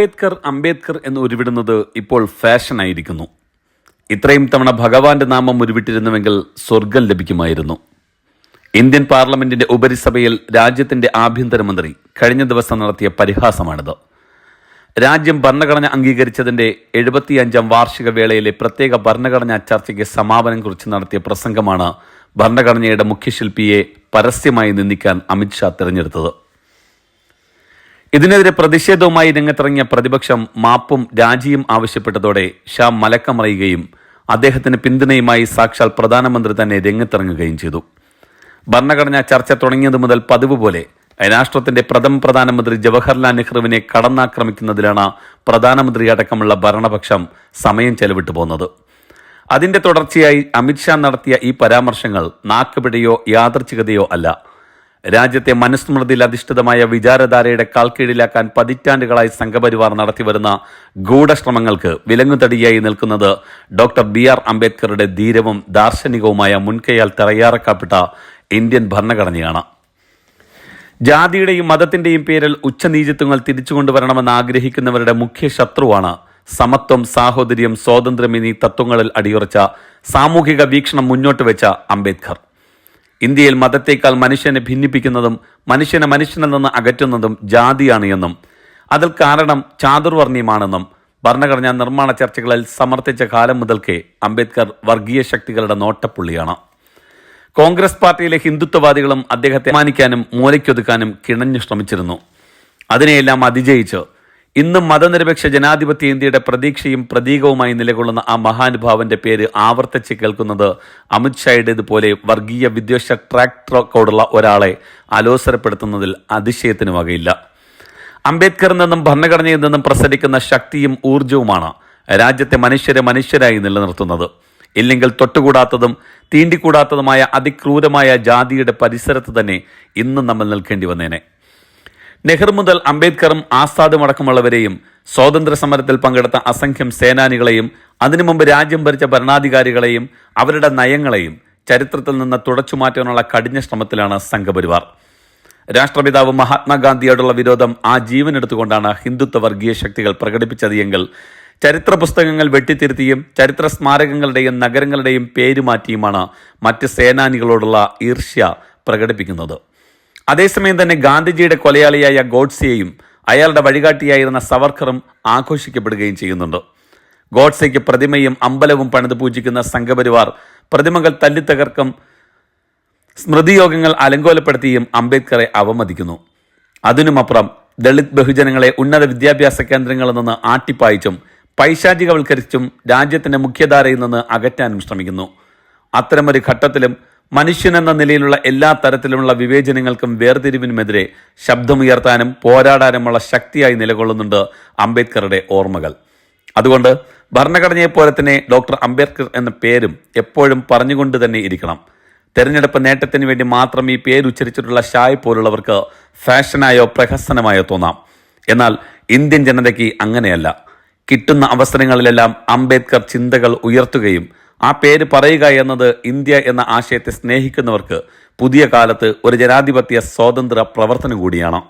അംബേദ്കർ അംബേദ്കർ എന്ന് ഉരുവിടുന്നത് ഇപ്പോൾ ഫാഷനായിരിക്കുന്നു ഇത്രയും തവണ ഭഗവാന്റെ നാമം ഉരുവിട്ടിരുന്നുവെങ്കിൽ സ്വർഗം ലഭിക്കുമായിരുന്നു. ഇന്ത്യൻ പാർലമെന്റിന്റെ ഉപരിസഭയിൽ രാജ്യത്തിന്റെ ആഭ്യന്തരമന്ത്രി കഴിഞ്ഞ ദിവസം നടത്തിയ പരിഹാസമാണിത്. രാജ്യം ഭരണഘടന അംഗീകരിച്ചതിന്റെ എഴുപത്തിയഞ്ചാം വാർഷിക വേളയിലെ പ്രത്യേക ഭരണഘടനാ ചർച്ചയ്ക്ക് സമാപനം കുറിച്ച് നടത്തിയ പ്രസംഗമാണ് ഭരണഘടനയുടെ മുഖ്യശില്പിയെ പരസ്യമായി നിന്ദിക്കാൻ അമിത്ഷാ തിരഞ്ഞെടുത്തത്. ഇതിനെതിരെ പ്രതിഷേധവുമായി രംഗത്തിറങ്ങിയ പ്രതിപക്ഷം മാപ്പും രാജിയും ആവശ്യപ്പെട്ടതോടെ ഷാ മലക്കമറിയുകയും അദ്ദേഹത്തിന് പിന്തുണയുമായി സാക്ഷാൽ പ്രധാനമന്ത്രി തന്നെ രംഗത്തിറങ്ങുകയും ചെയ്തു. ഭരണഘടനാ ചർച്ച തുടങ്ങിയത് മുതൽ പതിവ് പോലെ രാഷ്ട്രത്തിന്റെ പ്രഥമ പ്രധാനമന്ത്രി ജവഹർലാൽ നെഹ്റുവിനെ കടന്നാക്രമിക്കുന്നതിലാണ് പ്രധാനമന്ത്രി അടക്കമുള്ള ഭരണപക്ഷം സമയം ചെലവിട്ടു പോകുന്നത് അതിന്റെ തുടർച്ചയായി അമിത്ഷാ നടത്തിയ ഈ പരാമർശങ്ങൾ നാക്കുപിഴയോ യാദർച്ഛികതയോ അല്ല. രാജ്യത്തെ മനുസ്മൃതിയിൽ അധിഷ്ഠിതമായ വിചാരധാരയുടെ കാൽക്കീഴിലാക്കാൻ പതിറ്റാണ്ടുകളായി സംഘപരിവാർ നടത്തിവരുന്ന ഗൂഢശ്രമങ്ങൾക്ക് വിലങ്ങുതടിയായി നിൽക്കുന്നത് ഡോക്ടർ ബി ആർ അംബേദ്കറുടെ ധീരവും ദാർശനികവുമായ മുൻകൈയാൽ തയ്യാറാക്കപ്പെട്ട ഇന്ത്യൻ ഭരണഘടനയാണ്. ജാതിയുടെയും മതത്തിന്റെയും പേരിൽ ഉച്ചനീചിത്വങ്ങൾ തിരിച്ചുകൊണ്ടുവരണമെന്ന് ആഗ്രഹിക്കുന്നവരുടെ മുഖ്യ ശത്രുവാണ് സമത്വം സാഹോദര്യം സ്വാതന്ത്ര്യം എന്നീ തത്വങ്ങളിൽ അടിയുറച്ച സാമൂഹിക വീക്ഷണം മുന്നോട്ട് വെച്ച അംബേദ്കർ. ഇന്ത്യയിൽ മതത്തേക്കാൾ മനുഷ്യനെ ഭിന്നിപ്പിക്കുന്നതും മനുഷ്യനെ മനുഷ്യനിൽ നിന്ന് അകറ്റുന്നതും ജാതിയാണ് എന്നും അതിൽ കാരണം ചാതുർവർണയമാണെന്നും ഭരണഘടനാ നിർമ്മാണ ചർച്ചകളിൽ സമർത്ഥിച്ച കാലം മുതൽക്കേ അംബേദ്കർ വർഗീയ ശക്തികളുടെ നോട്ടപ്പുള്ളിയാണ്. കോൺഗ്രസ് പാർട്ടിയിലെ ഹിന്ദുത്വവാദികളും അദ്ദേഹത്തെ മാനിക്കാനും മൂലയ്ക്കൊതുക്കാനും കിണഞ്ഞു ശ്രമിച്ചിരുന്നു. അതിനെയെല്ലാം അതിജയിച്ച് ഇന്നും മതനിരപേക്ഷ ജനാധിപത്യ ഇന്ത്യയുടെ പ്രതീക്ഷയും പ്രതീകവുമായി നിലകൊള്ളുന്ന ആ മഹാനുഭാവന്റെ പേര് ആവർത്തിച്ച് കേൾക്കുന്നത് അമിത്ഷായുടേതുപോലെ വർഗീയ വിദ്വേഷ ട്രാക്ക് റെക്കോർഡുള്ള ഒരാളെ അലോസരപ്പെടുത്തുന്നതിൽ അതിശയത്തിന് വകയില്ല. അംബേദ്കറിൽ നിന്നും ഭരണഘടനയിൽ നിന്നും പ്രസരിക്കുന്ന ശക്തിയും ഊർജവുമാണ് രാജ്യത്തെ മനുഷ്യരെ മനുഷ്യരായി നിലനിർത്തുന്നത്. ഇല്ലെങ്കിൽ തൊട്ടുകൂടാത്തതും തീണ്ടിക്കൂടാത്തതുമായ അതിക്രൂരമായ ജാതിയുടെ പരിസരത്ത് തന്നെ ഇന്നും നമ്മൾ നിൽക്കേണ്ടി വന്നേനെ. നെഹ്റു മുതൽ അംബേദ്കറും ആസാദും അടക്കമുള്ളവരെയും സ്വാതന്ത്ര്യ സമരത്തിൽ പങ്കെടുത്ത അസംഖ്യം സേനാനികളെയും അതിനു മുമ്പ് രാജ്യം ഭരിച്ച ഭരണാധികാരികളെയും അവരുടെ നയങ്ങളെയും ചരിത്രത്തിൽ നിന്ന് തുടച്ചുമാറ്റാനുള്ള കഠിന ശ്രമത്തിലാണ് സംഘപരിവാർ. രാഷ്ട്രപിതാവ് മഹാത്മാഗാന്ധിയോടുള്ള വിരോധം ആ ജീവൻ എടുത്തുകൊണ്ടാണ് ഹിന്ദുത്വ വർഗീയ ശക്തികൾ പ്രകടിപ്പിച്ചത് എങ്കിൽ ചരിത്ര പുസ്തകങ്ങൾ വെട്ടിത്തിരുത്തിയും ചരിത്ര സ്മാരകങ്ങളുടെയും നഗരങ്ങളുടെയും പേരുമാറ്റിയുമാണ് മറ്റ് സേനാനികളോടുള്ള ഈർഷ്യ പ്രകടിപ്പിക്കുന്നത്. അതേസമയം തന്നെ ഗാന്ധിജിയുടെ കൊലയാളിയായ ഗോഡ്സെയും അയാളുടെ വഴികാട്ടിയായിരുന്ന സവർക്കറും ആഘോഷിക്കപ്പെടുകയും ചെയ്യുന്നുണ്ട്. ഗോഡ്സെയ്ക്ക് പ്രതിമയും അമ്പലവും പണിത് പൂജിക്കുന്ന സംഘപരിവാർ പ്രതിമകൾ തല്ലിത്തകർക്കും സ്മൃതിയോഗങ്ങൾ അലങ്കോലപ്പെടുത്തിയും അംബേദ്കറെ അവമതിക്കുന്നു. അതിനുമപ്പുറം ദളിത് ബഹുജനങ്ങളെ ഉന്നത വിദ്യാഭ്യാസ കേന്ദ്രങ്ങളിൽ നിന്ന് ആട്ടിപ്പായിച്ചും പൈശാചികവൽക്കരിച്ചും രാജ്യത്തിന്റെ മുഖ്യധാരയിൽ നിന്ന് അകറ്റാനും ശ്രമിക്കുന്നു. അത്തരമൊരു ഘട്ടത്തിലും മനുഷ്യനെന്ന നിലയിലുള്ള എല്ലാ തരത്തിലുമുള്ള വിവേചനങ്ങൾക്കും വേർതിരിവിനുമെതിരെ ശബ്ദമുയർത്താനും പോരാടാനുമുള്ള ശക്തിയായി നിലകൊള്ളുന്നുണ്ട് അംബേദ്കറുടെ ഓർമ്മകൾ. അതുകൊണ്ട് ഭരണഘടനയെപ്പോലെ തന്നെ ഡോക്ടർ അംബേദ്കർ എന്ന പേരും എപ്പോഴും പറഞ്ഞുകൊണ്ട് തന്നെ ഇരിക്കണം. തെരഞ്ഞെടുപ്പ് നേട്ടത്തിന് വേണ്ടി മാത്രം ഈ പേര് ഉച്ചരിച്ചിട്ടുള്ള ഷായ് പോലുള്ളവർക്ക് ഫാഷനായോ പ്രഹസനമായോ തോന്നാം. എന്നാൽ ഇന്ത്യൻ ജനതയ്ക്ക് അങ്ങനെയല്ല. കിട്ടുന്ന അവസരങ്ങളിലെല്ലാം അംബേദ്കർ ചിന്തകൾ ഉയർത്തുകയും ആ പേര് പറയുക എന്നത് ഇന്ത്യ എന്ന ആശയത്തെ സ്നേഹിക്കുന്നവർക്ക് പുതിയ കാലത്ത് ഒരു ജനാധിപത്യ സ്വാതന്ത്ര്യ പ്രവർത്തനം കൂടിയാണ്.